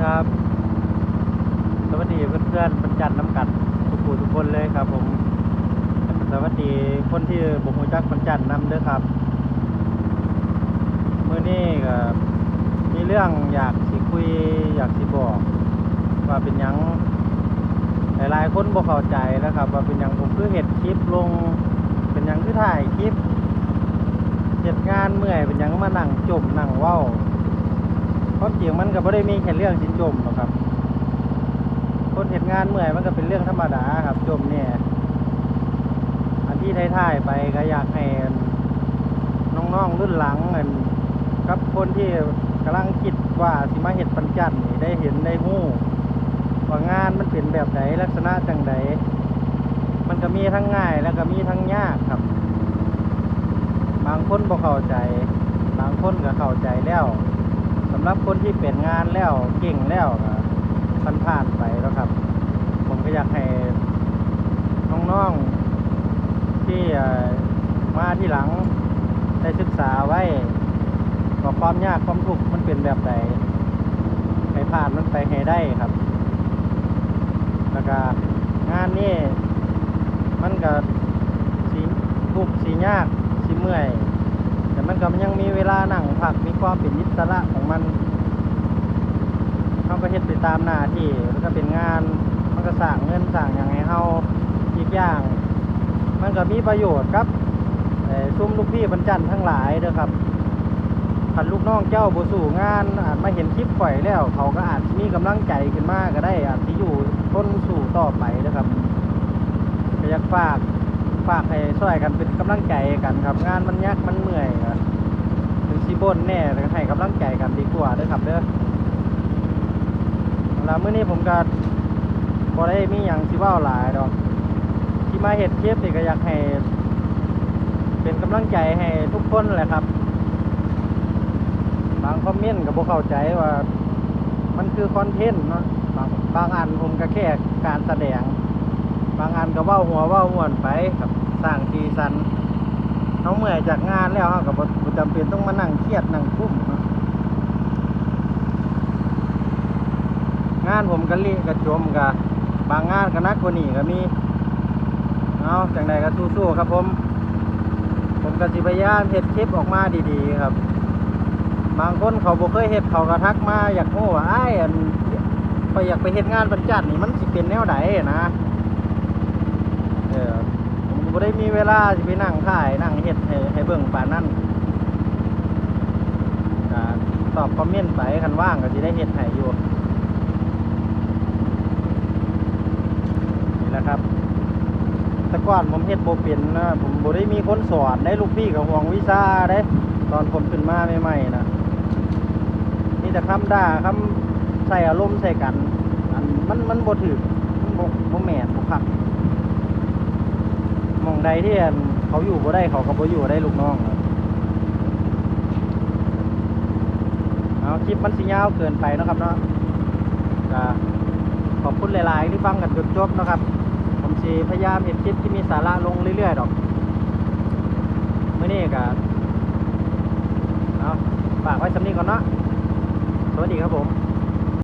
ครับ สวัสดีเพื่อนๆประจันน้ำกัดทุกผู้ทุกคนเลยครับ ผม สวัสดีคนที่บุกหูจักประจันน้ำเด้อครับเมื่อนี้ก็มีเรื่องอยากสิคุยอยากสิบอก ว่าเป็นยังหลายๆคนบ่เข้าใจนะครับ ว่าเป็นยังผมคือเห็ดคลิปลง เป็นยังคือถ่ายคลิปเห็ดงานเมื่อยเป็นยังมานั่งจมนั่งเว้า ความจริงมันก็ไม่ได้มีแค่เรื่องสินจมหรอกครับ คนเห็นงานเมื่อยมันก็เป็นเรื่องธรรมดาครับจมเนี่ยอันที่ท้ายๆไปก็อยากให้น้องๆรุ่นหลังเงินกับคนที่กำลังคิดว่าสิมาเห็ดปัญจันนี่ได้เห็นได้หู้ว่างานมันเป็นแบบไหนลักษณะจังใดมันก็มีทั้งง่ายแล้วก็มีทั้งยากครับ บางคนบ่เข้าใจ บางคนก็เข้าใจแล้วำหรับคนที่เป็นงานแล้วเก่งแล้วก็ผ่านผ่านๆไปแล้วครับ ผมก็อยากให้น้องๆที่มาที่หลังได้ศึกษาไว้ว่าความยากความทุกข์มันเป็นแบบไหนให้ผ่านมันไปให้ได้ครับ แล้วก็งานนี้มันก็สีทุกสียาก แต่มันยังมีเวลาหนังพักมีความเป็นอิสระของมันเขาก็เฮ็ดไปตามหน้าที่แล้วก็เป็นงาน มันก็สร้างเงินสร้างอย่างให้เฮาอีกอย่าง มันก็มีประโยชน์ครับซุ้มลูกพี่บรรจันทั้งหลายเด้อครับคันลูกน้องเจ้าบ่สู่งานอาจมาเห็นคลิปข่อยแล้ว เขาก็อาจมีกำลังใจขึ้นมากก็ได้อาจสิอยู่ทนสู่ต่อไปเด้อครับก็อยากฝากฝากให้ช่วยกันเป็นกำลังใจกันครับ งานมันยากมันเมื่อยครับ สิบ่นแน่แต่ให้กำลังใจกันดีกว่าเด้อครับเด้อแล้วมื้อนี้ผมก็บ่ได้มีหยังสิเว้าหลายดอก ที่มาเฮ็ดคลิปนี่ก็อยากให้ เป็นกำลังใจให้ทุกคนแหละครับ บางคอมเมนต์ก็บ่เข้าใจว่า มันคือคอนเทนต์เนาะบางบางอันผมก็แค่การแสดง บางอันก็เว้าหัวเว้าม่วนไปครับสร้างสีสัน เขาเมื่อยจากงานแล้วเขาก็บ่บ่จำเป็นต้องมานั่งเครียดนั่งกุ้มงานผมก็เละก็จมก็บางงานก็หนักกว่านี้ก็มีเอาจังใดก็สู้ๆครับผม ผมก็สิพยายามเฮ็ดคลิปออกมาดีๆครับ บางคนเขาบ่เคยเฮ็ดเขาก็ทักมาอยากโม้ว่อ้อันไปอยากไปเฮ็ดงานบรรจัดนี่มันสิเป็นแนวใดนนะ บ่ได้มีเวลาสิไปนั่งถ่ายนั่งเฮ็ดให้ให้เบิ่งป่านนั้นตอบคอมเมนต์ไปคันว่างก็สิได้เฮ็ดให้อยู่นี่แหละครับ แต่ก่อนผมเฮ็ดบ่เป็นนะผมบ่ได้มีคนสอนได้ลูกพี่กับห่วงวิชาได้ตอนผมขึ้นมาใหม่ๆนะมีแต่คำด่าคำใส่อารมณ์ใส่กันอันมันมันบ่ถือมันบ่บ่แม่นบ่คัก มองใดที่เขาอยู่บ่ได้เขาก็บ่อยู่ได้ลูกน้องเอาคลิปมันสิยาวเกินไปนะครับเนาะขอบคุณหลายๆที่ฟังกันจนจบนะครับ ผมสิพยายามเห็นคลิปที่มีสาระลงเรื่อยๆดอกมื้อนี้ก็เอาฝากไว้สำนีก่อนเนาะสวัสดีครับผม